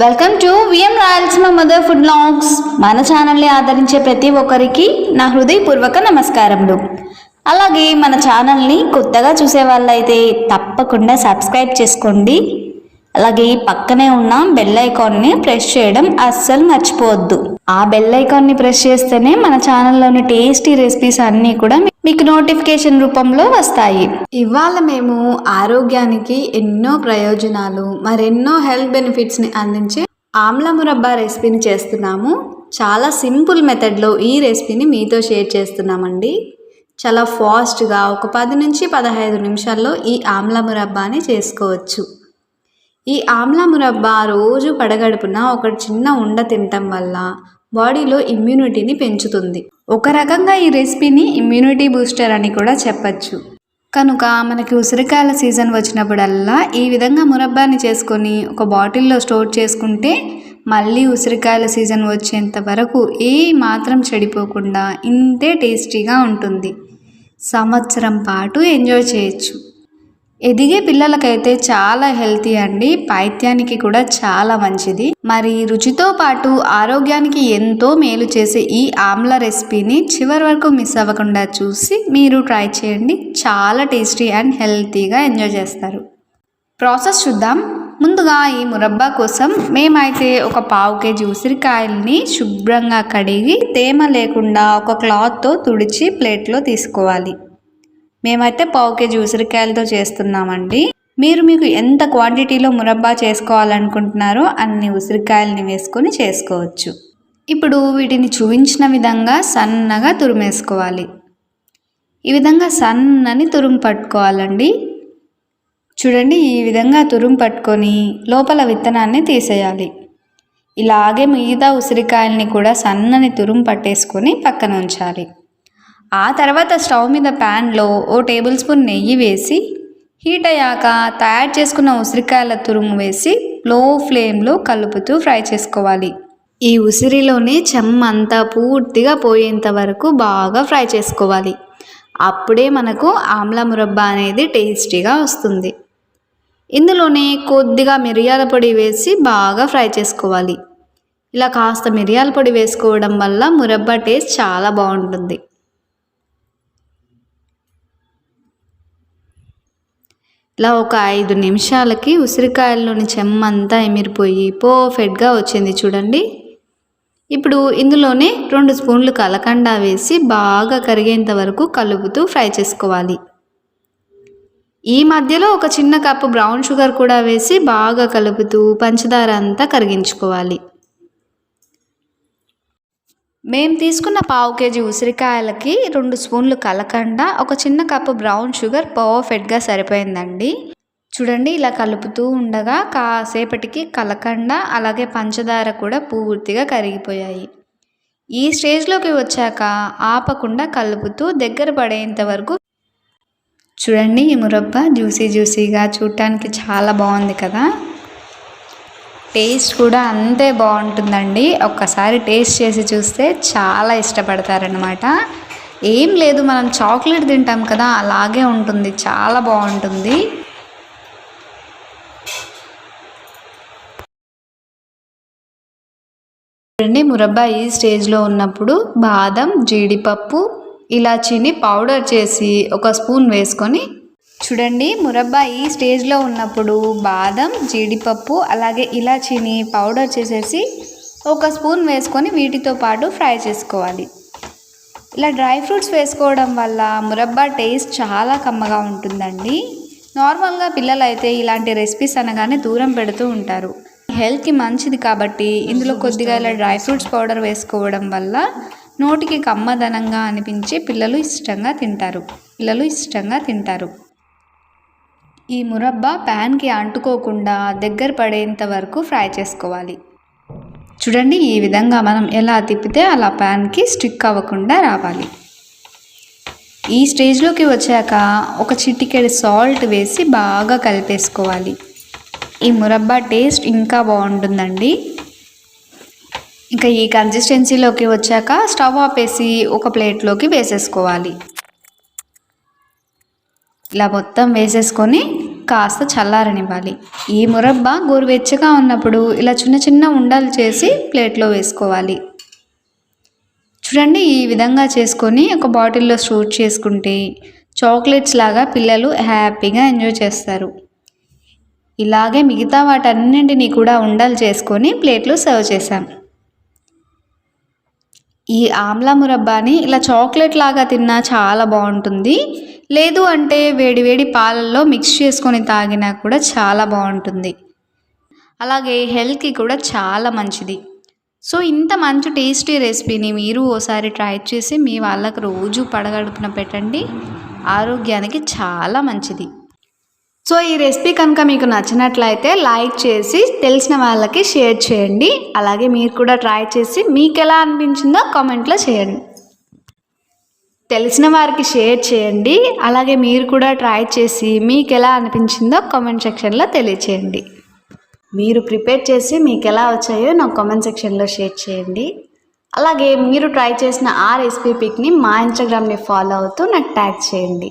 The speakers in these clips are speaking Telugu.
Welcome to VM Rayalaseema mother food logs మన ఛానల్ని ఆదరించే ప్రతి ఒక్కరికి నా హృదయపూర్వక నమస్కారములు. అలాగే మన ఛానల్ని కొత్తగా చూసే వాళ్ళైతే తప్పకుండా సబ్స్క్రైబ్ చేసుకోండి. అలాగే పక్కనే ఉన్న బెల్ ఐకాన్ని ప్రెస్ చేయడం అస్సలు మర్చిపోవద్దు. ఆ బెల్ ఐకాన్ని ప్రెస్ చేస్తేనే మన ఛానల్లోని టేస్టీ రెసిపీస్ అన్నీ కూడా మీకు నోటిఫికేషన్ రూపంలో వస్తాయి. ఇవాళ మేము ఆరోగ్యానికి ఎన్నో ప్రయోజనాలు మరెన్నో హెల్త్ బెనిఫిట్స్ని అందించే ఆమ్ల మురబ్బా రెసిపీని చేస్తున్నాము. చాలా సింపుల్ మెథడ్లో ఈ రెసిపీని మీతో షేర్ చేస్తున్నామండి. చాలా ఫాస్ట్గా ఒక పది నుంచి పదహైదు నిమిషాల్లో ఈ ఆమ్ల మురబ్బాని చేసుకోవచ్చు. ఈ ఆమ్ల మురబ్బా రోజు పడగడుపున ఒక చిన్న ఉండ తినటం వల్ల బాడీలో ఇమ్యూనిటీని పెంచుతుంది. ఒక రకంగా ఈ రెసిపీని ఇమ్యూనిటీ బూస్టర్ అని కూడా చెప్పచ్చు. కనుక మనకి ఉసిరికాయల సీజన్ వచ్చినప్పుడల్లా ఈ విధంగా మురబ్బాని చేసుకొని ఒక బాటిల్లో స్టోర్ చేసుకుంటే మళ్ళీ ఉసిరికాయల సీజన్ వచ్చేంత వరకు ఏ మాత్రం చెడిపోకుండా ఇంతే టేస్టీగా ఉంటుంది. సంవత్సరం పాటు ఎంజాయ్ చేయొచ్చు. ఎదిగే పిల్లలకైతే చాలా హెల్తీ అండి. పైత్యానికి కూడా చాలా మంచిది. మరి రుచితో పాటు ఆరోగ్యానికి ఎంతో మేలు చేసే ఈ ఆమ్ల రెసిపీని చివరి వరకు మిస్ అవ్వకుండా చూసి మీరు ట్రై చేయండి. చాలా టేస్టీ అండ్ హెల్తీగా ఎంజాయ్ చేస్తారు. ప్రాసెస్ చూద్దాం. ముందుగా ఈ మురబ్బా కోసం మేమైతే ఒక పావు కేజీ ఉసిరికాయల్ని శుభ్రంగా కడిగి తేమ లేకుండా ఒక క్లాత్తో తుడిచి ప్లేట్లో తీసుకోవాలి. మేమైతే పావు కేజీ ఉసిరికాయలతో చేస్తున్నామండి. మీరు మీకు ఎంత క్వాంటిటీలో మురబ్బా చేసుకోవాలనుకుంటున్నారో అన్ని ఉసిరికాయలని వేసుకొని చేసుకోవచ్చు. ఇప్పుడు వీటిని చూపించిన విధంగా సన్నగా తురిమేసుకోవాలి. ఈ విధంగా సన్నని తురుము పట్టుకోవాలండి. చూడండి ఈ విధంగా తురుము పట్టుకొని లోపల విత్తనాన్ని తీసేయాలి. ఇలాగే మిగతా ఉసిరికాయల్ని కూడా సన్నని తురుము పట్టేసుకొని పక్కన ఉంచాలి. ఆ తర్వాత స్టవ్ మీద ప్యాన్లో ఓ టేబుల్ స్పూన్ నెయ్యి వేసి హీట్ అయ్యాక తయారు చేసుకున్న ఉసిరికాయల తురుము వేసి లో ఫ్లేమ్లో కలుపుతూ ఫ్రై చేసుకోవాలి. ఈ ఉసిరిలోనే చెమ్మ అంతా పూర్తిగా పోయేంత వరకు బాగా ఫ్రై చేసుకోవాలి. అప్పుడే మనకు ఆమ్ల మురబ్బా అనేది టేస్టీగా వస్తుంది. ఇందులోనే కొద్దిగా మిరియాల పొడి వేసి బాగా ఫ్రై చేసుకోవాలి. ఇలా కాస్త మిరియాల పొడి వేసుకోవడం వల్ల మురబ్బా టేస్ట్ చాలా బాగుంటుంది. ఇలా ఒక ఐదు నిమిషాలకి ఉసిరికాయల్లోని చెమ్మంతా ఎమిరిపోయి పర్ఫెక్ట్గా వచ్చింది చూడండి. ఇప్పుడు ఇందులోనే రెండు స్పూన్లు కలకండా వేసి బాగా కరిగేంత వరకు కలుపుతూ ఫ్రై చేసుకోవాలి. ఈ మధ్యలో ఒక చిన్న కప్పు బ్రౌన్ షుగర్ కూడా వేసి బాగా కలుపుతూ పంచదార అంతా కరిగించుకోవాలి. మేము తీసుకున్న పావు కేజీ ఉసిరికాయలకి రెండు స్పూన్లు కలకండ ఒక చిన్న కప్పు బ్రౌన్ షుగర్ పర్ఫెక్ట్గా సరిపోయిందండి. చూడండి ఇలా కలుపుతూ ఉండగా కాసేపటికి కలకండ అలాగే పంచదార కూడా పూర్తిగా కరిగిపోయాయి. ఈ స్టేజ్లోకి వచ్చాక ఆపకుండా కలుపుతూ దగ్గర పడేంత వరకు చూడండి ఈ మురబ్బ జ్యూసీ జ్యూసీగా చూడటానికి చాలా బాగుంది కదా. టేస్ట్ కూడా అంతే బాగుంటుందండి. ఒక్కసారి టేస్ట్ చేసి చూస్తే చాలా ఇష్టపడతారనమాట ఏం లేదు మనం చాక్లెట్ తింటాం కదా అలాగే ఉంటుంది చాలా బాగుంటుంది. చూడండి మురబ్బా ఈ స్టేజ్లో ఉన్నప్పుడు బాదం జీడిపప్పు ఇలాచీని పౌడర్ చేసి ఒక స్పూన్ వేసుకొని చూడండి మురబ్బా ఈ స్టేజ్లో ఉన్నప్పుడు బాదం జీడిపప్పు అలాగే ఇలాచీని పౌడర్ చేసేసి ఒక స్పూన్ వేసుకొని వీటితో పాటు ఫ్రై చేసుకోవాలి. ఇలా డ్రై ఫ్రూట్స్ వేసుకోవడం వల్ల మురబ్బా టేస్ట్ చాలా కమ్మగా ఉంటుందండి. నార్మల్గా పిల్లలు అయితే ఇలాంటి రెసిపీస్ అనగానే దూరం పెడుతూ ఉంటారు. హెల్త్కి మంచిది కాబట్టి ఇందులో కొద్దిగా ఇలా డ్రై ఫ్రూట్స్ పౌడర్ వేసుకోవడం వల్ల నోటికి కమ్మదనంగా అనిపించి పిల్లలు ఇష్టంగా తింటారు. పిల్లలు ఇష్టంగా తింటారు. ఈ మురబ్బా ప్యాన్కి అంటుకోకుండా దగ్గర పడేంత వరకు ఫ్రై చేసుకోవాలి. చూడండి ఈ విధంగా మనం ఎలా తిప్పితే అలా ప్యాన్కి స్టిక్ అవ్వకుండా రావాలి. ఈ స్టేజ్లోకి వచ్చాక ఒక చిటికెడు సాల్ట్ వేసి బాగా కలిపేసుకోవాలి. ఈ మురబ్బా టేస్ట్ ఇంకా బాగుంటుందండి. ఇంకా ఈ కన్సిస్టెన్సీలోకి వచ్చాక స్టవ్ ఆపేసి ఒక ప్లేట్లోకి వేసేసుకోవాలి. ఇలా మొత్తం వేసేసుకొని కాస్త చల్లారనివ్వాలి. ఈ మురబ్బ గోరువెచ్చగా ఉన్నప్పుడు ఇలా చిన్న చిన్న ఉండలు చేసి ప్లేట్లో వేసుకోవాలి. చూడండి ఈ విధంగా చేసుకొని ఒక బాటిల్లో స్టోర్ చేసుకుంటే చాక్లెట్స్ లాగా పిల్లలు హ్యాపీగా ఎంజాయ్ చేస్తారు. ఇలాగే మిగతా వాటన్నింటినీ కూడా ఉండలు చేసుకొని ప్లేట్లో సర్వ్ చేశాం. ఈ ఆమ్లా మురబ్బాని ఇలా చాక్లెట్ లాగా తిన్నా చాలా బాగుంటుంది. లేదు అంటే వేడివేడి పాలల్లో మిక్స్ చేసుకొని తాగినా కూడా చాలా బాగుంటుంది. అలాగే హెల్త్కి కూడా చాలా మంచిది. సో ఇంత మంచి టేస్టీ రెసిపీని మీరు ఓసారి ట్రై చేసి మీ వాళ్ళకు రోజు పడగడుపున పెట్టండి. ఆరోగ్యానికి చాలా మంచిది. సో ఈ రెసిపీ కనుక మీకు నచ్చినట్లయితే లైక్ చేసి తెలిసిన వాళ్ళకి షేర్ చేయండి. అలాగే మీరు కూడా ట్రై చేసి మీకు ఎలా అనిపించిందో కామెంట్లో చేయండి. తెలిసిన వారికి షేర్ చేయండి. అలాగే మీరు కూడా ట్రై చేసి మీకు ఎలా అనిపించిందో కామెంట్ సెక్షన్లో తెలియచేయండి. మీరు ప్రిపేర్ చేసి మీకు ఎలా వచ్చాయో నాకు కామెంట్ సెక్షన్లో షేర్ చేయండి. అలాగే మీరు ట్రై చేసిన ఆ రెసిపీ పిక్ని మా ఇన్స్టాగ్రామ్ని ఫాలో అవుతూ నాకు ట్యాగ్ చేయండి.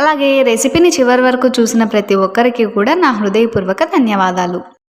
అలాగే రెసిపీని చివరి వరకు చూసిన ప్రతి ఒక్కరికి కూడా నా హృదయపూర్వక ధన్యవాదాలు.